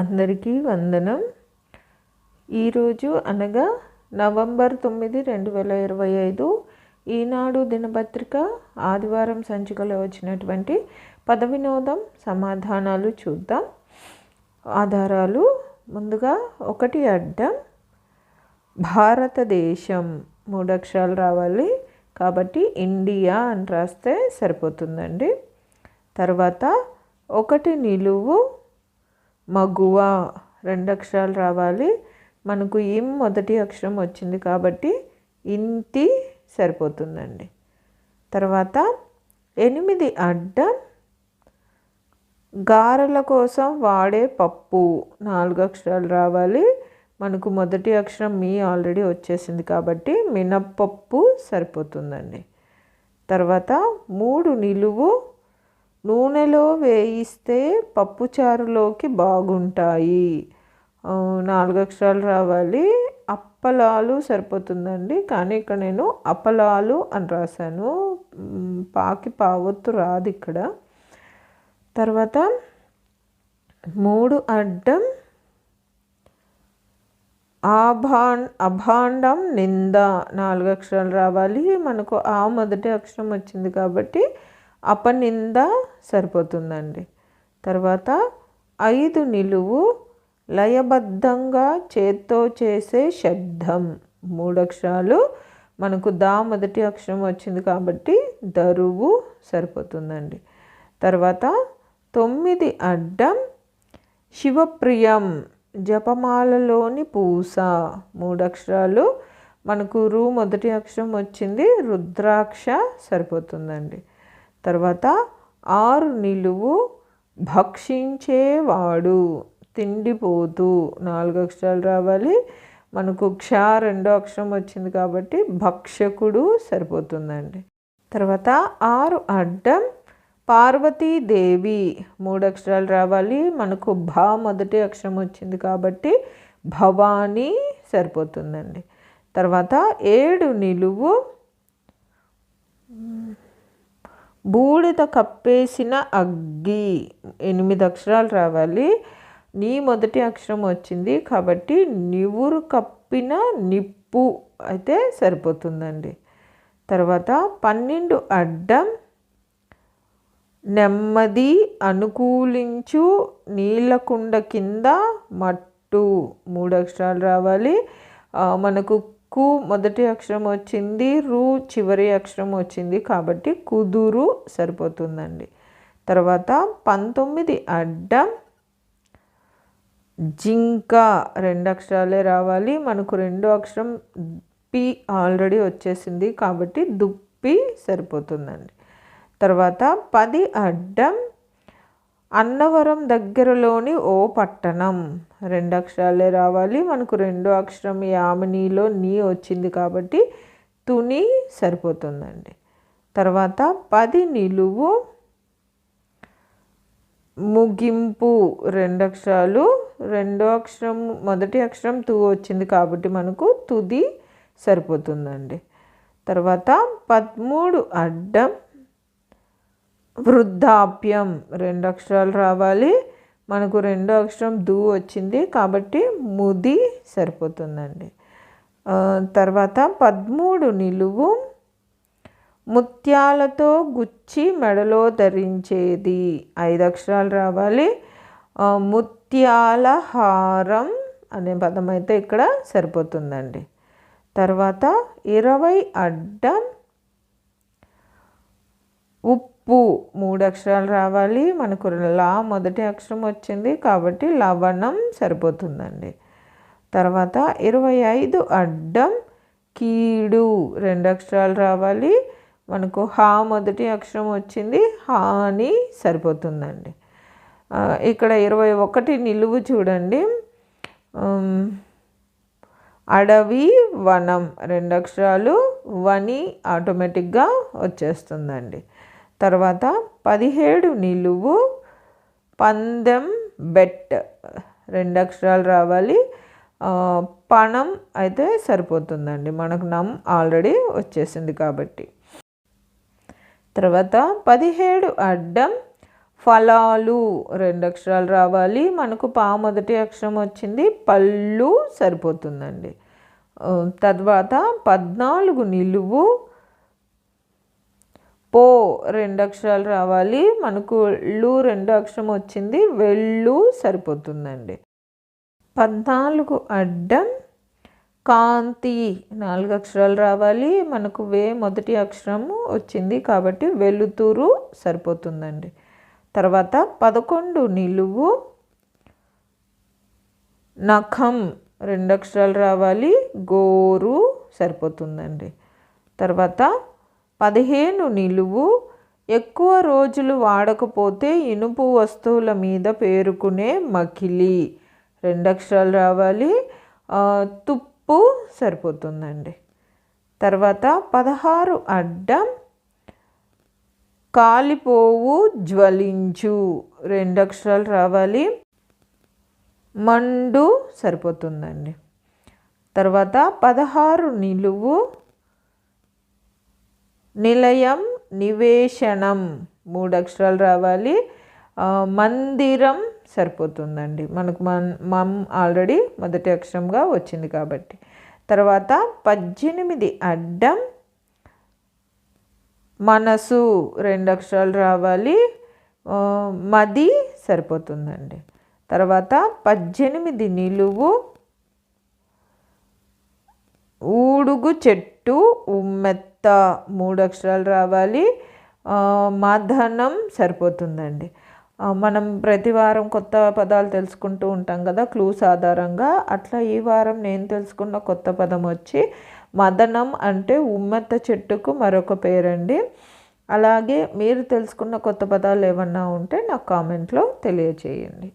అందరికీ వందనం. ఈరోజు అనగా నవంబర్ తొమ్మిది రెండు వేల ఇరవై ఐదు ఈనాడు దినపత్రిక ఆదివారం సంచికలో వచ్చినటువంటి పద వినోదం సమాధానాలు చూద్దాం. ఆధారాలు ముందుగా ఒకటి అడ్డం. భారతదేశం మూడు అక్షరాలు రావాలి కాబట్టి ఇండియా అని రాస్తే సరిపోతుందండి. తర్వాత ఒకటి నిలువు మగువ రెండు అక్షరాలు రావాలి. మనకు ఇం మొదటి అక్షరం వచ్చింది కాబట్టి ఇంటి సరిపోతుందండి. తర్వాత ఎనిమిది అడ్డం. గారెల కోసం వాడే పప్పు నాలుగు అక్షరాలు రావాలి. మనకు మొదటి అక్షరం మీ ఆల్రెడీ వచ్చేసింది కాబట్టి మినప్పప్పు సరిపోతుందండి. తర్వాత మూడు నిలువు నూనెలో వేయిస్తే పప్పుచారులోకి బాగుంటాయి. నాలుగు అక్షరాలు రావాలి. అప్పలాలు సరిపోతుందండి. కానీ ఇక్కడ నేను అప్పలాలు అని రాశాను. పాకి పావొత్తు రాదు ఇక్కడ. తర్వాత మూడు అడ్డం ఆభాన్ అభాండం నింద నాలుగు అక్షరాలు రావాలి. మనకు ఆ మొదటి అక్షరం వచ్చింది కాబట్టి అపనింద సరిపోతుందండి. తర్వాత ఐదు నిలువు లయబద్ధంగా చేత్తో చేసే శబ్దం. మూడు అక్షరాలు మనకు దా మొదటి అక్షరం వచ్చింది కాబట్టి దరువు సరిపోతుందండి. తర్వాత తొమ్మిది అడ్డం శివప్రియం జపమాలలోని పూస. మూడు అక్షరాలు మనకు రు మొదటి అక్షరం వచ్చింది రుద్రాక్ష సరిపోతుందండి. తర్వాత ఆరు నిలువు భక్షించేవాడు. తిండిపోతూ నాలుగు అక్షరాలు రావాలి. మనకు క్ష రెండో అక్షరం వచ్చింది కాబట్టి భక్షకుడు సరిపోతుందండి. తర్వాత ఆరు అడ్డం పార్వతీదేవి మూడు అక్షరాలు రావాలి. మనకు భా మొదటి అక్షరం వచ్చింది కాబట్టి భవానీ సరిపోతుందండి. తర్వాత ఏడు నిలువు బూడిద కప్పేసిన అగ్గి. ఎనిమిది అక్షరాలు రావాలి. నీ మొదటి అక్షరం వచ్చింది కాబట్టి నివురు కప్పిన నిప్పు అయితే సరిపోతుందండి. తర్వాత పన్నెండు అడ్డం నెమ్మది అనుకూలించు నీళ్ళకుండ కింద మట్టు. మూడు అక్షరాలు రావాలి. మనకు కు మొదటి అక్షరం వచ్చింది రు చివరి అక్షరం వచ్చింది కాబట్టి కుదురు సరిపోతుందండి. తర్వాత పంతొమ్మిది అడ్డం జింక రెండు అక్షరాలే రావాలి. మనకు రెండో అక్షరం పి ఆల్రెడీ వచ్చేసింది కాబట్టి దుప్పి సరిపోతుందండి. తర్వాత పది అడ్డం అన్నవరం దగ్గరలోని ఓ పట్టణం. రెండు అక్షరాలే రావాలి. మనకు రెండో అక్షరం యామినిలో నీ వచ్చింది కాబట్టి తుని సరిపోతుందండి. తర్వాత పది నిలువు ముగింపు రెండు అక్షరాలు రెండో అక్షరం మొదటి అక్షరం తు వచ్చింది కాబట్టి మనకు తుది సరిపోతుందండి. తర్వాత పదమూడు అడ్డం వృద్ధాప్యం. రెండు అక్షరాలు రావాలి. మనకు రెండో అక్షరం దు వచ్చింది కాబట్టి ముది సరిపోతుందండి. తర్వాత పదమూడు నిలువు. ముత్యాలతో గుచ్చి మెడలో ధరించేది. ఐదు అక్షరాలు రావాలి. ముత్యాల హారం అనే పదం అయితే ఇక్కడ సరిపోతుందండి. తర్వాత ఇరవై అడ్డం. ఉప్పు మూడు అక్షరాలు రావాలి. మనకు లా మొదటి అక్షరం వచ్చింది కాబట్టి లవణం సరిపోతుందండి. తర్వాత ఇరవై ఐదు అడ్డం కీడు రెండు అక్షరాలు రావాలి. మనకు హా మొదటి అక్షరం వచ్చింది. హాని సరిపోతుందండి. ఇక్కడ ఇరవై ఒకటి నిలువు చూడండి. అడవి వనం రెండు అక్షరాలు వని ఆటోమేటిక్గా వచ్చేస్తుందండి. తర్వాత పదిహేడు నిలువు పందెం బెట్. రెండు అక్షరాలు రావాలి. పణం అయితే సరిపోతుందండి. మనకు నమ్ ఆల్రెడీ వచ్చేసింది కాబట్టి. తర్వాత పదిహేడు అడ్డం ఫలాలు. రెండు అక్షరాలు రావాలి. మనకు పా మొదటి అక్షరం వచ్చింది. పళ్ళు సరిపోతుందండి. తర్వాత పద్నాలుగు నిలువు పో రెండు అక్షరాలు రావాలి. మనకు లు రెండు అక్షరం వచ్చింది. వెళ్ళు సరిపోతుందండి. పద్నాలుగు అడ్డం కాంతి నాలుగు అక్షరాలు రావాలి. మనకు వే మొదటి అక్షరము వచ్చింది కాబట్టి వెలుతురు సరిపోతుందండి. తర్వాత పదకొండు నిలువు నఖం రెండు అక్షరాలు రావాలి. గోరు సరిపోతుందండి. తర్వాత పదిహేను నిలువు ఎక్కువ రోజులు వాడకపోతే ఇనుపు వస్తువుల మీద పేరుకునే మకిలి. రెండు అక్షరాలు రావాలి తుప్పు సరిపోతుందండి. తర్వాత పదహారు అడ్డం కాలిపోవు జ్వలించు. రెండు అక్షరాలు రావాలి. మండు సరిపోతుందండి. తర్వాత పదహారు నిలువు నిలయం నివేశనం. మూడు అక్షరాలు రావాలి. మందిరం సరిపోతుందండి. మనకు మన్ మమ్ ఆల్రెడీ మొదటి అక్షరంగా వచ్చింది కాబట్టి. తర్వాత పద్దెనిమిది అడ్డం మనసు రెండు అక్షరాలు రావాలి. మది సరిపోతుందండి. తర్వాత పద్దెనిమిది నిలువు ఊడుగు చెట్టు ఉమ్మెత్త. మూడు అక్షరాలు రావాలి. మాధనం సరిపోతుందండి. మనం ప్రతి వారం కొత్త పదాలు తెలుసుకుంటూ ఉంటాం కదా క్లూస్ ఆధారంగా. అట్లా ఈ వారం నేను తెలుసుకున్న కొత్త పదం వచ్చి మదనం అంటే ఉమ్మెత్త చెట్టుకు మరొక పేరండి. అలాగే మీరు తెలుసుకున్న కొత్త పదాలు ఏమన్నా ఉంటే నాకు కామెంట్లో తెలియచేయండి.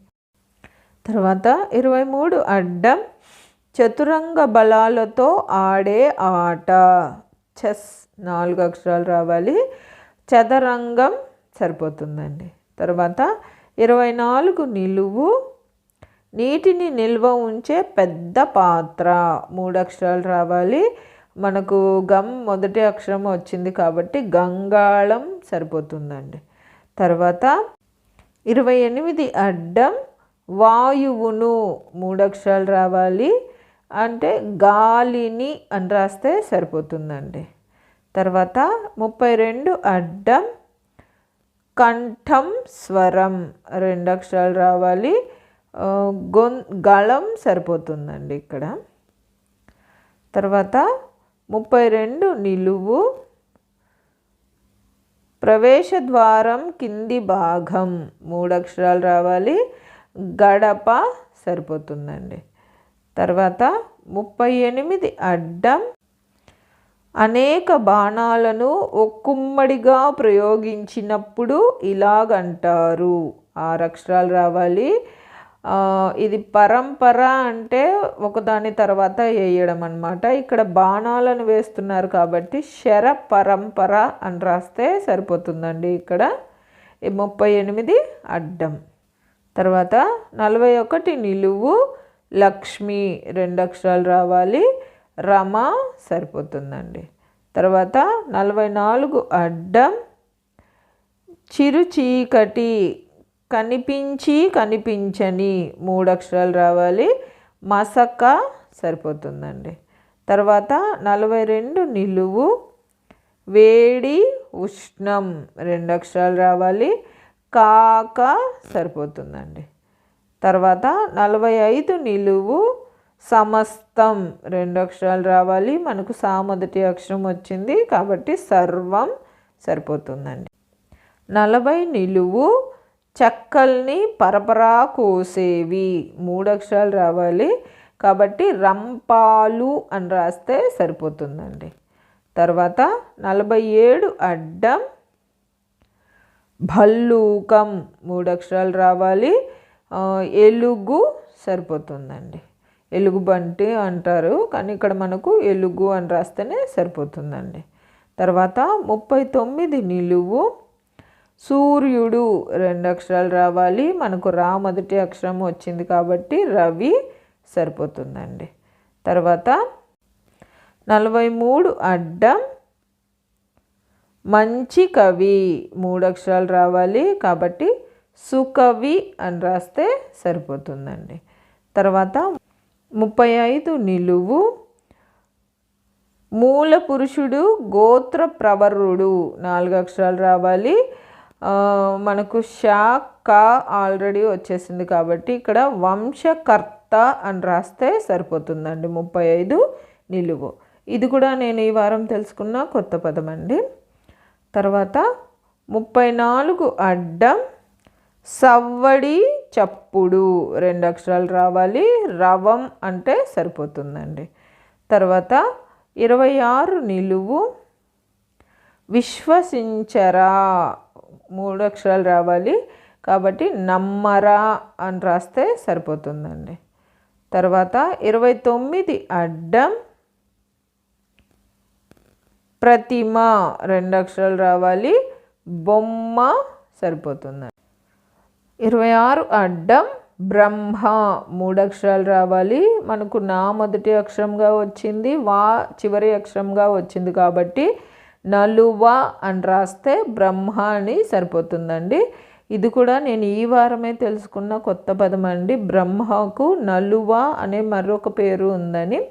తర్వాత ఇరవై మూడు అడ్డం. చతురంగ బలాలతో ఆడే ఆట. చెస్ నాలుగు అక్షరాలు రావాలి. చదరంగం సరిపోతుందండి. తర్వాత ఇరవై నాలుగు నిలువు. నీటిని నిల్వ ఉంచే పెద్ద పాత్ర. మూడు అక్షరాలు రావాలి. మనకు గమ్ మొదటి అక్షరం వచ్చింది కాబట్టి గంగాళం సరిపోతుందండి. తర్వాత ఇరవై ఎనిమిది అడ్డం వాయువును మూడు అక్షరాలు రావాలి. అంటే గాలిని అని రాస్తే సరిపోతుందండి. తర్వాత ముప్పై రెండు అడ్డం కంఠం స్వరం రెండు అక్షరాలు రావాలి. గొం గళం సరిపోతుందండి ఇక్కడ. తర్వాత ముప్పై రెండు నిలువు ప్రవేశ ద్వారం కింది భాగం మూడు అక్షరాలు రావాలి. గడప సరిపోతుందండి. తర్వాత ముప్పై ఎనిమిది అడ్డం. అనేక బాణాలను ఒక్కుమ్మడిగా ప్రయోగించినప్పుడు ఇలాగంటారు. ఆరు అక్షరాలు రావాలి. ఇది పరంపర అంటే ఒకదాని తర్వాత వేయడం అనమాట ఇక్కడ బాణాలను వేస్తున్నారు కాబట్టి శర పరంపర అని రాస్తే సరిపోతుందండి ఇక్కడ. ముప్పై ఎనిమిది అడ్డం. తర్వాత నలభై ఒకటి నిలువు. లక్ష్మి రెండు అక్షరాలు రావాలి. రమ సరిపోతుందండి. తర్వాత నలభై నాలుగు అడ్డం. చిరు చీకటి. కనిపించి కనిపించని మూడు అక్షరాలు రావాలి. మసక సరిపోతుందండి. తర్వాత నలభై రెండు నిలువు. వేడి ఉష్ణం రెండు అక్షరాలు రావాలి. కాక సరిపోతుందండి. తర్వాత నలభై ఐదు నిలువు సమస్తం. రెండు అక్షరాలు రావాలి. మనకు సా మొదటి అక్షరం వచ్చింది కాబట్టి సర్వం సరిపోతుందండి. నలభై నిలువు చక్కల్ని పరపరా కోసేవి. మూడు అక్షరాలు రావాలి కాబట్టి రంపాలు అని రాస్తే సరిపోతుందండి. తర్వాత నలభై ఏడు అడ్డం. భల్లూకం. మూడు అక్షరాలు రావాలి. ఎలుగు సరిపోతుందండి. ఎలుగుబంటి అంటారు కానీ ఇక్కడ మనకు ఎలుగు అని రాస్తేనే సరిపోతుందండి. తర్వాత ముప్పై తొమ్మిది నిలువు. సూర్యుడు రెండు అక్షరాలు రావాలి. మనకు రా మొదటి అక్షరం వచ్చింది కాబట్టి రవి సరిపోతుందండి. తర్వాత నలభై మూడు అడ్డం. మంచి కవి మూడు అక్షరాలు రావాలి కాబట్టి సుకవి అని రాస్తే సరిపోతుందండి. తర్వాత ముప్పై ఐదు నిలువు. మూల పురుషుడు గోత్ర ప్రవరుడు. నాలుగు అక్షరాలు రావాలి. మనకు షా క ఆల్రెడీ వచ్చేసింది కాబట్టి ఇక్కడ వంశకర్త అని రాస్తే సరిపోతుందండి. ముప్పై ఐదు నిలువు. ఇది కూడా నేను ఈ వారం తెలుసుకున్న కొత్త పదం అండి. తర్వాత ముప్పై నాలుగు అడ్డం. సవ్వడి చప్పుడు. రెండు అక్షరాలు రావాలి. రవం అంటే సరిపోతుందండి. తర్వాత ఇరవై ఆరు నిలువు. విశ్వసించరా. మూడు అక్షరాలు రావాలి. కాబట్టి నమ్మరా అని రాస్తే సరిపోతుందండి. తర్వాత ఇరవై తొమ్మిది అడ్డం. ప్రతిమ రెండు అక్షరాలు రావాలి. బొమ్మ సరిపోతుందండి. ఇరవై ఆరు అడ్డం బ్రహ్మ మూడు అక్షరాలు రావాలి. మనకు నా మొదటి అక్షరంగా వచ్చింది వా చివరి అక్షరంగా వచ్చింది కాబట్టి నలువ అని రాస్తే బ్రహ్మ అని సరిపోతుందండి. ఇది కూడా నేను ఈ వారమే తెలుసుకున్న కొత్త పదం అండి. బ్రహ్మకు నలువ అనే మరొక పేరు ఉందని.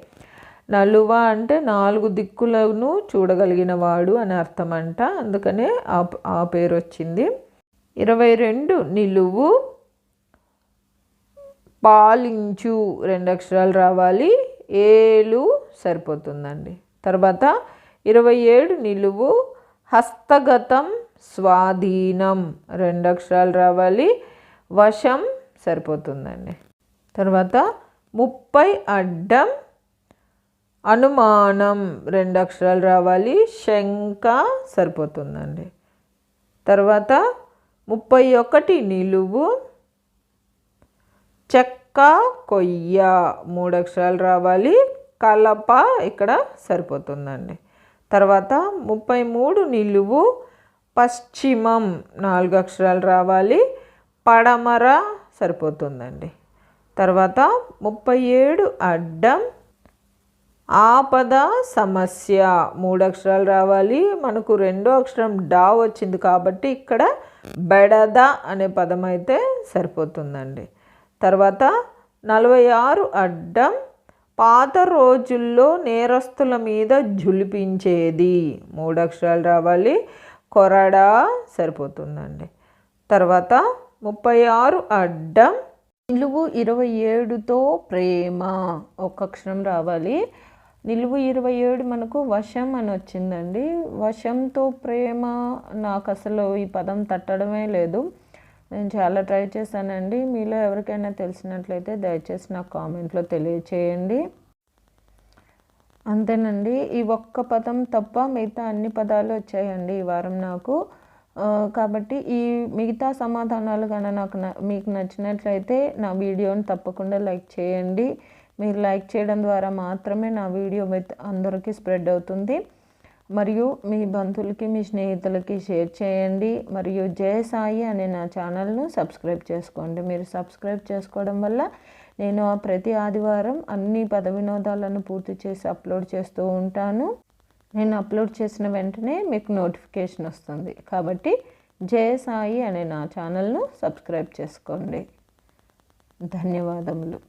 నలువ అంటే నాలుగు దిక్కులను చూడగలిగిన వాడు అని అర్థం అంట అందుకనే ఆ పేరు వచ్చింది. ఇరవై రెండు నిలువు. పాలించు. రెండు అక్షరాలు రావాలి. ఏలు సరిపోతుందండి. తర్వాత ఇరవై ఏడు నిలువు. హస్తగతం స్వాధీనం. రెండు అక్షరాలు రావాలి. వశం సరిపోతుందండి. తర్వాత ముప్పై అడ్డం. అనుమానం. రెండు అక్షరాలు రావాలి. శంక సరిపోతుందండి. తర్వాత ముప్పై ఒకటి నిలువు. చెక్క కొయ్య మూడు అక్షరాలు రావాలి. కలప ఇక్కడ సరిపోతుందండి. తర్వాత ముప్పై మూడు నిలువు. పశ్చిమం నాలుగు అక్షరాలు రావాలి. పడమర సరిపోతుందండి. తర్వాత ముప్పై ఏడు అడ్డం. ఆపద సమస్య మూడు అక్షరాలు రావాలి. మనకు రెండో అక్షరం డా వచ్చింది కాబట్టి ఇక్కడ బెడద అనే పదం అయితే సరిపోతుందండి. తర్వాత నలభై ఆరు అడ్డం పాత రోజుల్లో నేరస్తుల మీద జులిపించేది మూడు అక్షరాలు రావాలి. కొరడా సరిపోతుందండి. తర్వాత ముప్పై ఆరు అడ్డం. నిలువు ఇరవై ఏడుతో ప్రేమ. ఒక అక్షరం రావాలి. నిలువు ఇరవై ఏడు మనకు వశం అని వచ్చిందండి. వశంతో ప్రేమ నాకు అసలు ఈ పదం తట్టడమే లేదు. నేను చాలా ట్రై చేశానండి. మీలో ఎవరికైనా తెలిసినట్లయితే దయచేసి నాకు కామెంట్లో తెలియచేయండి. అంతేనండి. ఈ ఒక్క పదం తప్ప మిగతా అన్ని పదాలు వచ్చాయండి ఈ వారం నాకు. కాబట్టి ఈ మిగతా సమాధానాలు కన్నా నాకు మీకు నచ్చినట్లయితే నా వీడియోని తప్పకుండా లైక్ చేయండి. మీరు లైక్ చేయడం ద్వారా మాత్రమే నా వీడియో అందరికీ స్ప్రెడ్ అవుతుంది. మరియు మీ బంధువులకి మీ స్నేహితులకి షేర్ చేయండి. మరియు జయ సాయి అనే నా ఛానల్ను సబ్స్క్రైబ్ చేసుకోండి. మీరు సబ్స్క్రైబ్ చేసుకోవడం వల్ల నేను ప్రతి ఆదివారం అన్ని పద వినోదాలను పూర్తి చేసి అప్లోడ్ చేస్తూ ఉంటాను. నేను అప్లోడ్ చేసిన వెంటనే మీకు నోటిఫికేషన్ వస్తుంది. కాబట్టి జయ సాయి అనే నా ఛానల్ను సబ్స్క్రైబ్ చేసుకోండి. ధన్యవాదములు.